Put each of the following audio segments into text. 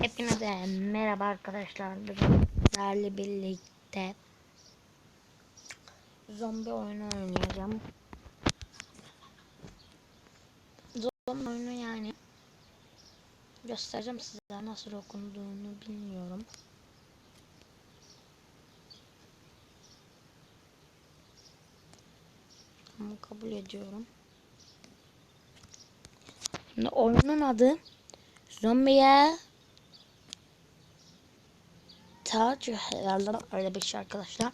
Hepinize merhaba arkadaşlar. Sizlerle birlikte zombi oyunu oynayacağım. Zombi oyunu yani göstereceğim size nasıl okunduğunu bilmiyorum. Ama kabul ediyorum. Şimdi oyunun adı Zombiye Taç herhalde öyle bir şey arkadaşlar.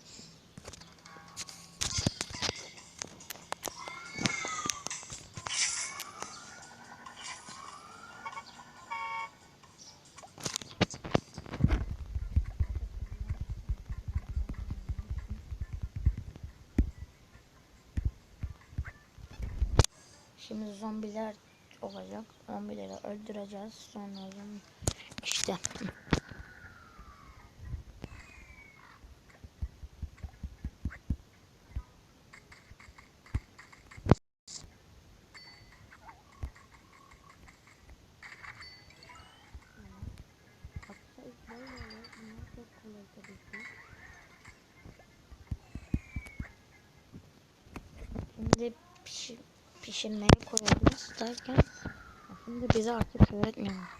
Şimdi zombiler olacak. Zombileri öldüreceğiz. Sonra işte Hatta ilk böyle oluyor. Bunlar çok kolay tabii ki. Şimdi pişir, pişirmeye koyuyoruz derken aslında bize artık öğretmiyormuş.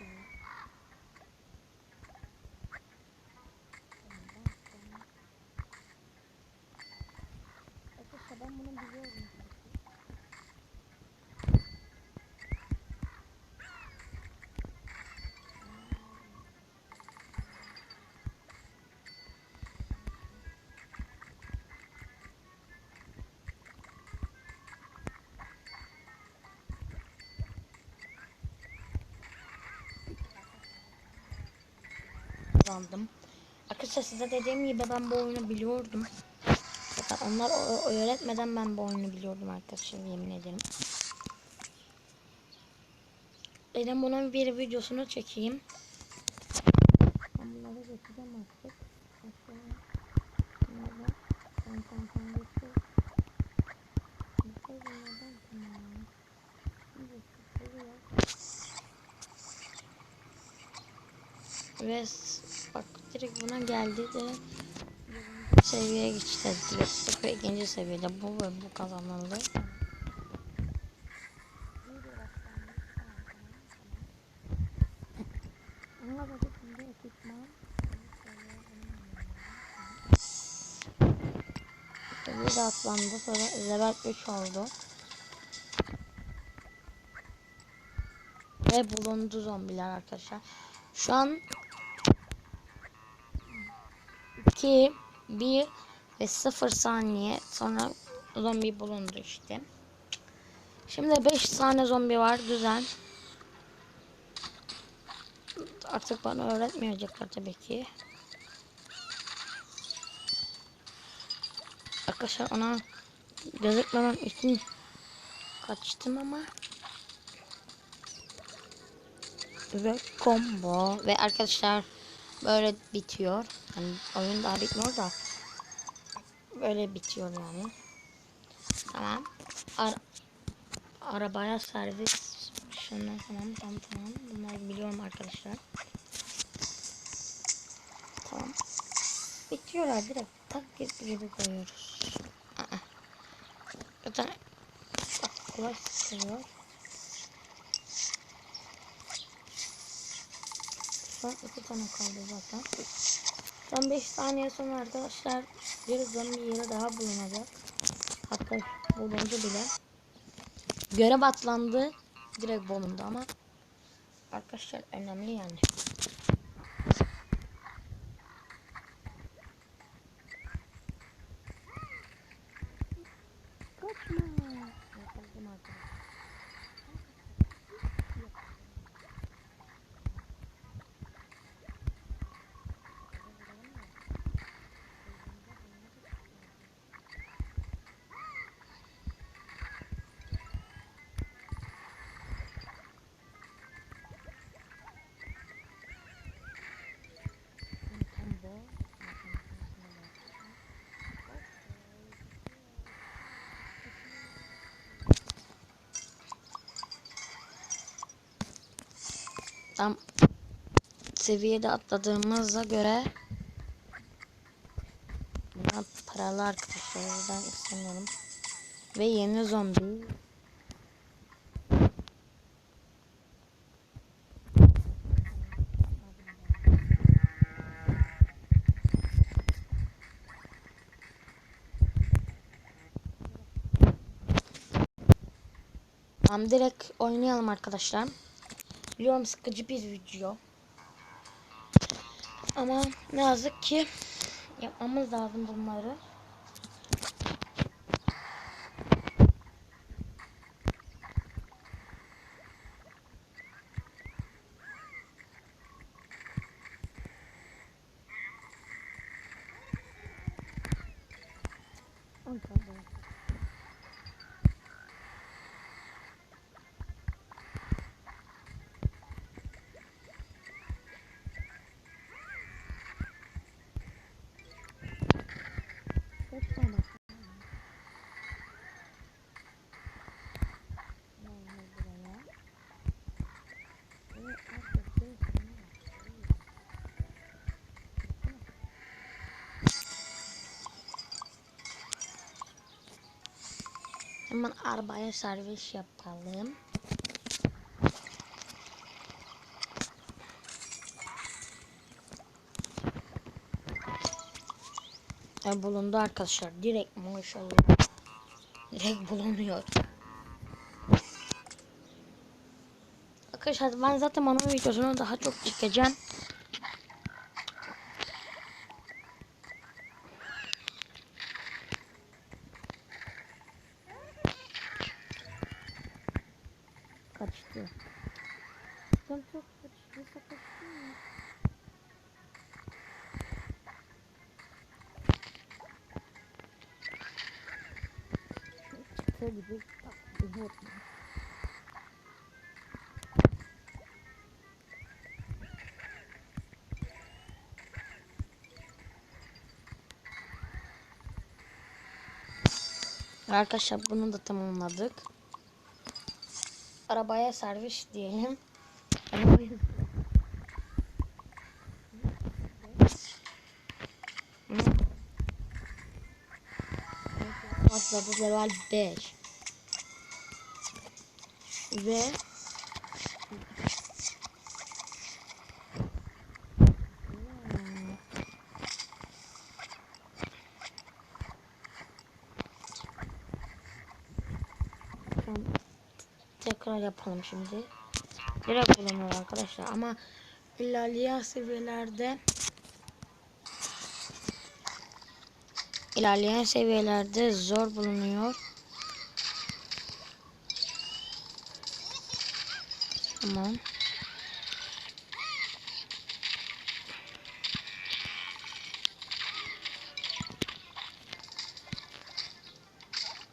Kazandım. Arkadaşlar size dediğim gibi ben bu oyunu biliyordum. Fakat onlar öğretmeden ben bu oyunu biliyordum arkadaşlar yemin ederim. Dedim bunun bir videosunu çekeyim. Ben bunları geçeceğim artık. Ve direkt buna geldi de seviyeye geçti. Direkt sıfır ikinci seviyede bu ve bu kazanıldı. Bir de atlandı sonra level 3 oldu. Ve bulundu zombiler arkadaşlar. Şu an 2 1 ve 0 saniye sonra zombi bulundu işte. Şimdi 5 tane zombi var güzel. Artık bana öğretmeyecekler tabii ki. Arkadaşlar ona gözükmemem için kaçtım ama ve combo ve arkadaşlar böyle bitiyor. Yani oyun daha bitmiyor da böyle bitiyor yani. Tamam. Ar arabaya servis şunu tamam tamam tamam. Bunları biliyorum arkadaşlar. Tamam. Bitiyorlar direkt tak gibi koyuyoruz. Aa. Zaten kolay sıkılıyor. Son iki tane kaldı zaten. Son 5 saniye sonra arkadaşlar bir zombi yeri daha bulunacak. Hatta bulundu bile. Görev atlandı. Direkt bulundu ama arkadaşlar önemli yani. Tam seviyede atladığımıza göre Bunlar paralı arkadaşlar o yüzden istemiyorum. Ve yeni zombi. Tamam direkt oynayalım arkadaşlar. Biliyorum sıkıcı bir video. Ama ne yazık ki yapmamız lazım bunları. Hemen arabaya servis yapalım. E, bulundu arkadaşlar. Direkt maşallah. Direkt bulunuyor. Arkadaşlar ben zaten onun videosunu daha çok çekeceğim. Çıksa gibi hop. Arkadaşlar bunu da tamamladık. Arabaya servis diyelim. Arabaya... Atladı level 5. Ve Tamam. Tekrar yapalım şimdi. Direkt kullanıyor arkadaşlar ama ilerleyen seviyelerde ilerleyen seviyelerde zor bulunuyor. Tamam.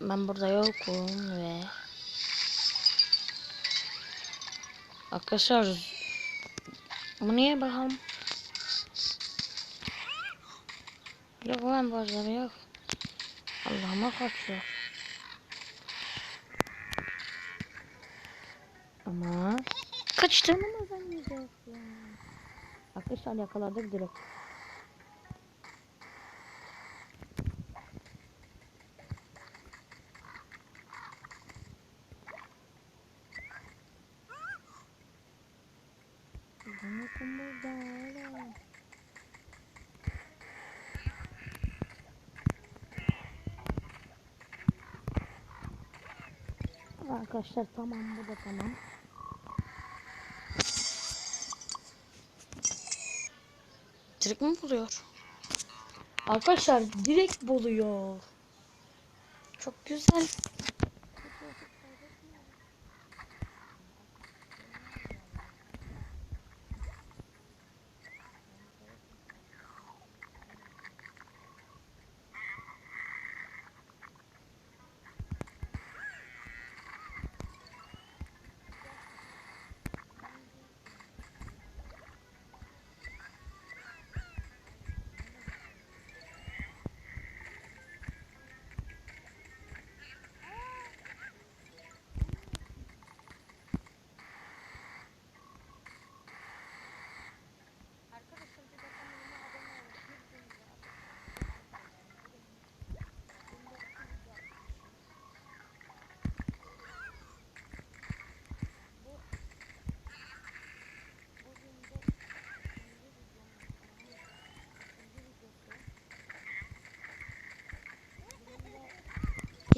Ben burada yokum ve Arkadaşlar bu niye bakalım? Yok lan bazıları yok. Allah'ıma kaçıyor. Ama kaçtığını mı zannediyorsun? Arkadaşlar yakaladık direkt. Bakın burada öyle. Arkadaşlar tamam bu da tamam. Direkt mi buluyor? Arkadaşlar direkt buluyor. Çok güzel.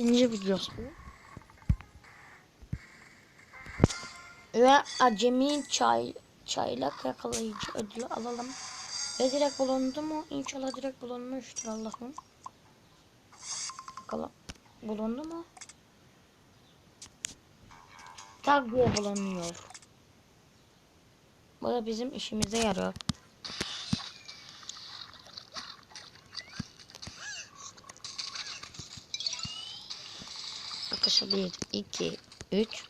İkinci videosu. Ve acemi çay çaylak yakalayıcı ödülü alalım. Ve direkt bulundu mu? İnşallah direkt bulunmuştur Allah'ım. Bakalım. Bulundu mu? Tak diye bulunuyor. Bu da bizim işimize yarıyor. Arkadaşlar 1, 2, 3.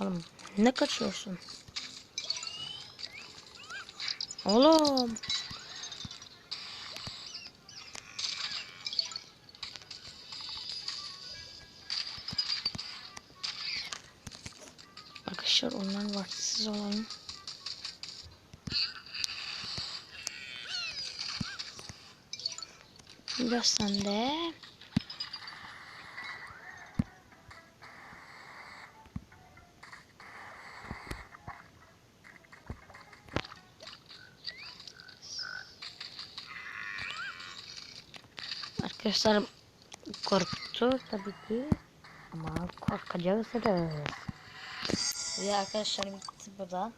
Oğlum ne kaçıyorsun? Oğlum. Arkadaşlar onlar var. Siz olalım. Biraz sende. Arkadaşlar korktu tabii ki. Ama korkacaksınız. Ve arkadaşlar bitti burada.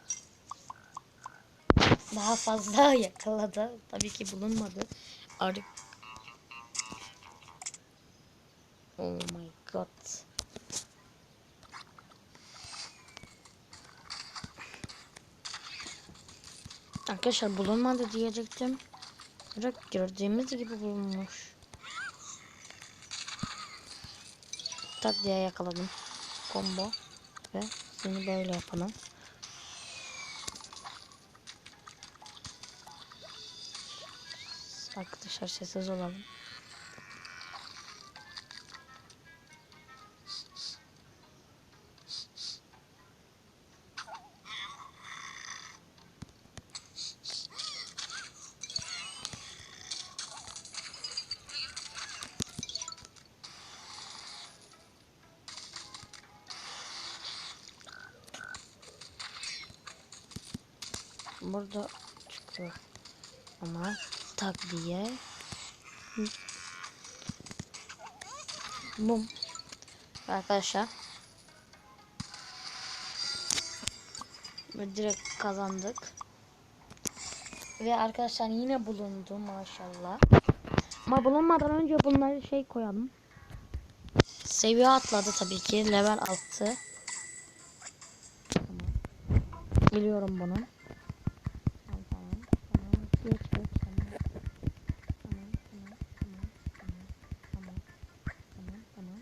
Daha fazla yakaladı. Tabii ki bulunmadı. Artık Oh my god. Arkadaşlar bulunmadı diyecektim. Direkt gördüğümüz gibi bulunmuş. Tak diye yakaladım. Combo. Ve seni böyle yapalım. Arkadaşlar sessiz olalım. Diye. Bum. Arkadaşlar. Ve direkt kazandık. Ve arkadaşlar yine bulundu maşallah. Ama bulunmadan önce bunları şey koyalım. Seviye atladı tabii ki. Level 6. Tamam. Biliyorum bunu. Tamam tamam. Tamam. Geç geç. Tamam. Tamam tamam tamam tamam tamam tamam tamam.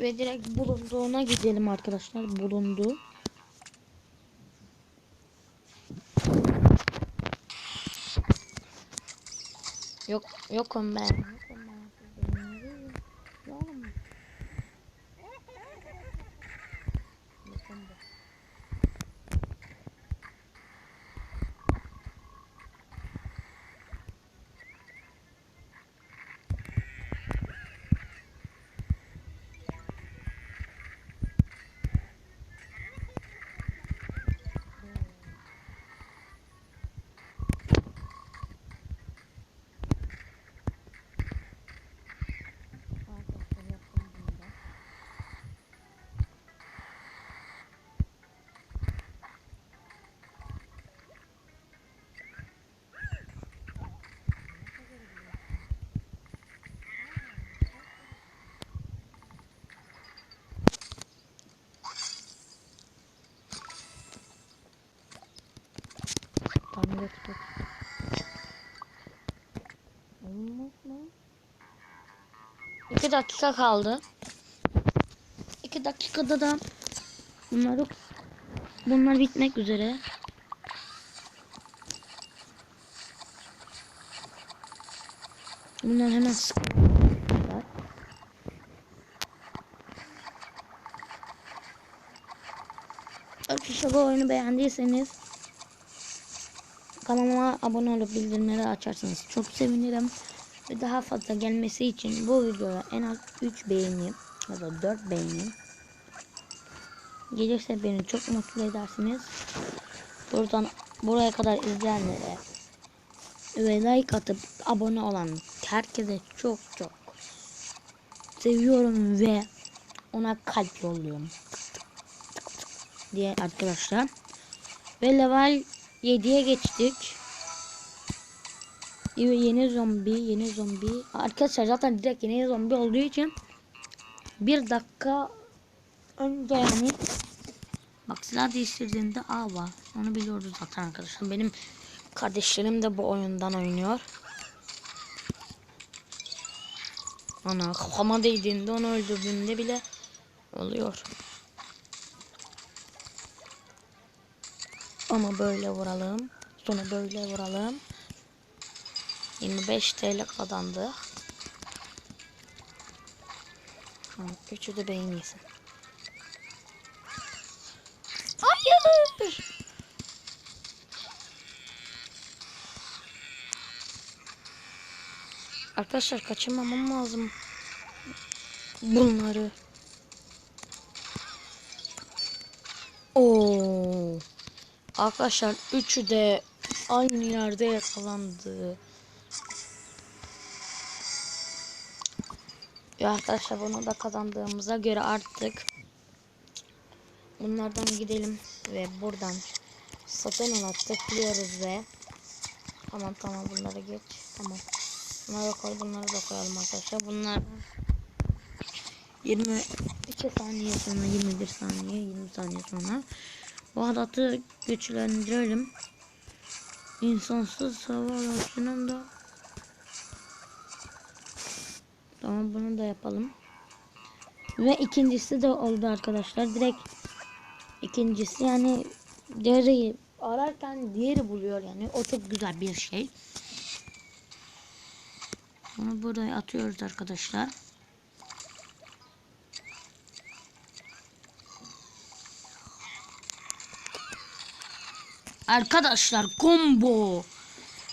Ve direkt bulunduğuna gidelim arkadaşlar. Bulundu. Yok yokum ben. Geç geç. Olmaz mı? İki dakika kaldı. İki dakikada da bunları bunlar bitmek üzere. Bunlar hemen sıkıyorlar. Arkadaşlar bu oyunu beğendiyseniz kanalıma abone olup bildirimleri açarsanız çok sevinirim. Ve daha fazla gelmesi için bu videoya en az 3 beğeni ya da 4 beğeni gelirse beni çok mutlu edersiniz. Buradan buraya kadar izleyenlere ve like atıp abone olan herkese çok çok seviyorum ve ona kalp yolluyorum. diye arkadaşlar. Ve level 7'ye geçtik. Yeni zombi, yeni zombi. Arkadaşlar zaten direkt yeni zombi olduğu için bir dakika önce yani bak silah değiştirdiğinde A var. Onu biliyoruz zaten arkadaşlar. Benim kardeşlerim de bu oyundan oynuyor. Ana kafama değdiğinde onu öldürdüğünde bile oluyor. Ama böyle vuralım. Sonra böyle vuralım. 25 TL kazandık. Üçü de beyin yesin. Hayır. Arkadaşlar kaçırmamam lazım. Bunları. Arkadaşlar üçü de aynı yerde yakalandı. Ya arkadaşlar bunu da kazandığımıza göre artık bunlardan gidelim ve buradan satın ala tıklıyoruz ve tamam tamam bunları geç tamam bunları koy bunları da koyalım arkadaşlar bunlar 22 saniye sonra 21 saniye 20 saniye sonra bu halatı güçlendirelim insansız hava da Tamam bunu da yapalım. Ve ikincisi de oldu arkadaşlar. Direkt ikincisi yani diğeri ararken diğeri buluyor yani. O çok güzel bir şey. Bunu buraya atıyoruz arkadaşlar. Arkadaşlar combo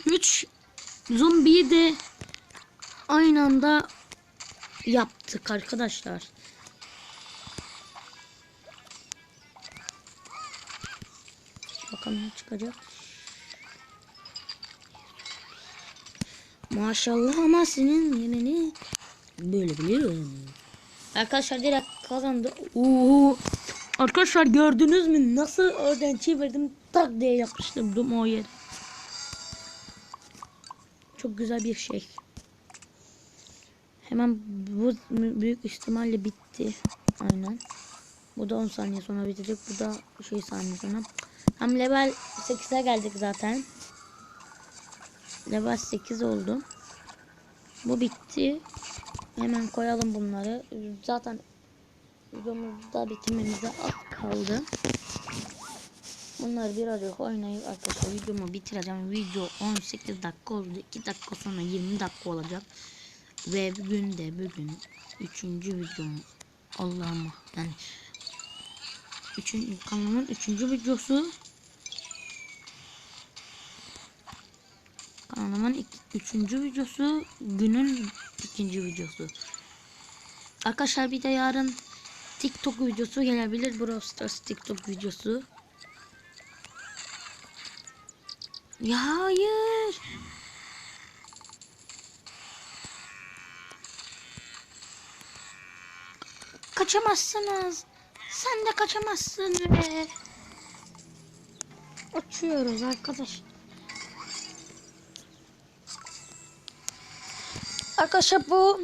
3 zombiyi de aynı anda yaptık arkadaşlar. Bakalım ne çıkacak. Maşallah ama senin yerini böyle biliyorum. Arkadaşlar direkt kazandı. Oo. Arkadaşlar gördünüz mü nasıl oradan çevirdim tak diye yapıştırdım o yere. Çok güzel bir şey. Hemen bu büyük ihtimalle bitti. Aynen. Bu da 10 saniye sonra bitecek. Bu da şey saniye sonra. Hem level 8'e geldik zaten. Level 8 oldu. Bu bitti. Hemen koyalım bunları. Zaten videomuzda bitirmemize az kaldı. Bunları birazcık oynayıp arkadaşlar videomu bitireceğim. Video 18 dakika oldu. 2 dakika sonra 20 dakika olacak. Ve bugün de bugün üçüncü videom Allah'ım yani üçün, kanalımın üçüncü videosu kanalımın iki, üçüncü videosu günün ikinci videosu arkadaşlar bir de yarın TikTok videosu gelebilir Brawl Stars TikTok videosu ya hayır Kaçamazsınız. Sen de kaçamazsın ve uçuyoruz arkadaş. Arkadaşlar bu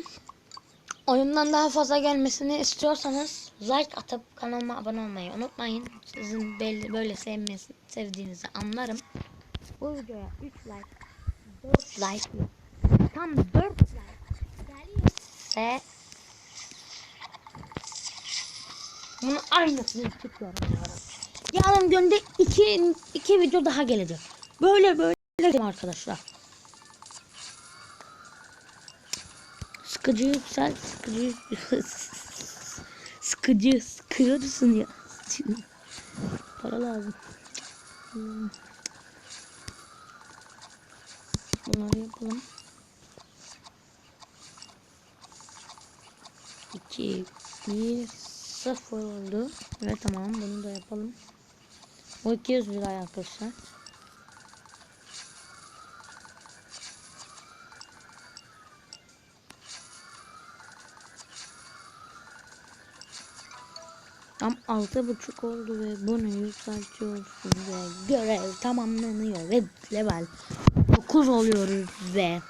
oyundan daha fazla gelmesini istiyorsanız like atıp kanalıma abone olmayı unutmayın. Sizin böyle sevmesi, sevdiğinizi anlarım. Bu videoya 3 like, 4 like, tam 4 like gelirse Bunu aynısını tutuyorum. Yarın günde iki, iki video daha gelecek. Böyle böyle arkadaşlar. Sıkıcı yüksel, sıkıcı sıkıcı sıkıyorsun ya. Para lazım. Hmm. Bunları yapalım. 2 1 sıfır oldu. Ve tamam bunu da yapalım. Bu 200 lira arkadaşlar. Tam altı buçuk oldu ve bunu yükseltiyorsun ve görev tamamlanıyor ve level 9 oluyoruz ve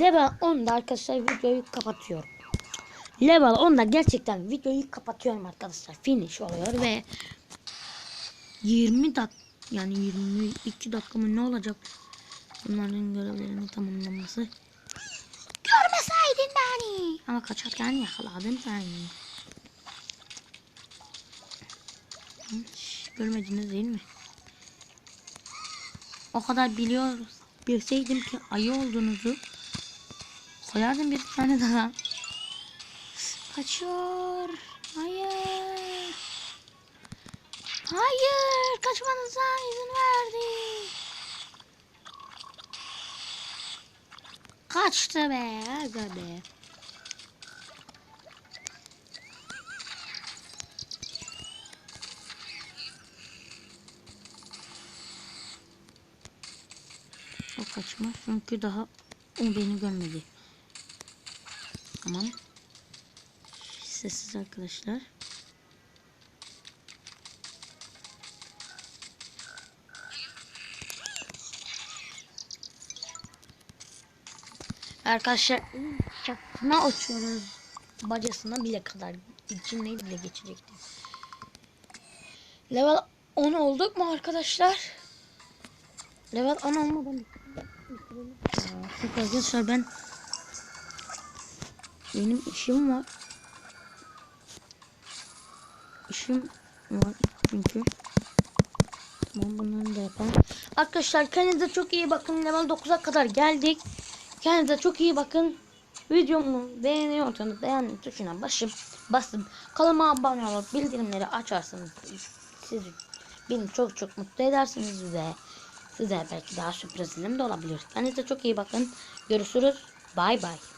level 10'da arkadaşlar videoyu kapatıyorum. Level 10'da gerçekten videoyu kapatıyorum arkadaşlar. Finish oluyor ve 20 dak yani 22 dakika mı ne olacak? Bunların görevlerini tamamlaması. Görmeseydin beni. Ama kaçarken yakaladım seni. Görmediniz değil mi? O kadar biliyoruz. Bilseydim ki ayı olduğunuzu koyardım bir tane daha. Kaçıyor. Hayır. Hayır. Kaçmanıza izin verdi. Kaçtı be. Aga be. Kaçmaz çünkü daha o beni görmedi. Tamam. Sessiz arkadaşlar. Arkadaşlar çatına uçuyoruz. Bacasına bile kadar içine bile geçecekti. Level 10 olduk mu arkadaşlar? Level 10 olmadan Arkadaşlar ben benim işim var. İşim var çünkü. Tamam bunları da yapalım. Arkadaşlar kendinize çok iyi bakın. Level 9'a kadar geldik. Kendinize çok iyi bakın. Videomu beğeniyorsanız beğen tuşuna basıp basın. Kanalıma abone olup bildirimleri açarsanız siz beni çok çok mutlu edersiniz ve size belki daha sürprizlerim de olabilir. Kendinize çok iyi bakın. Görüşürüz. Bay bay.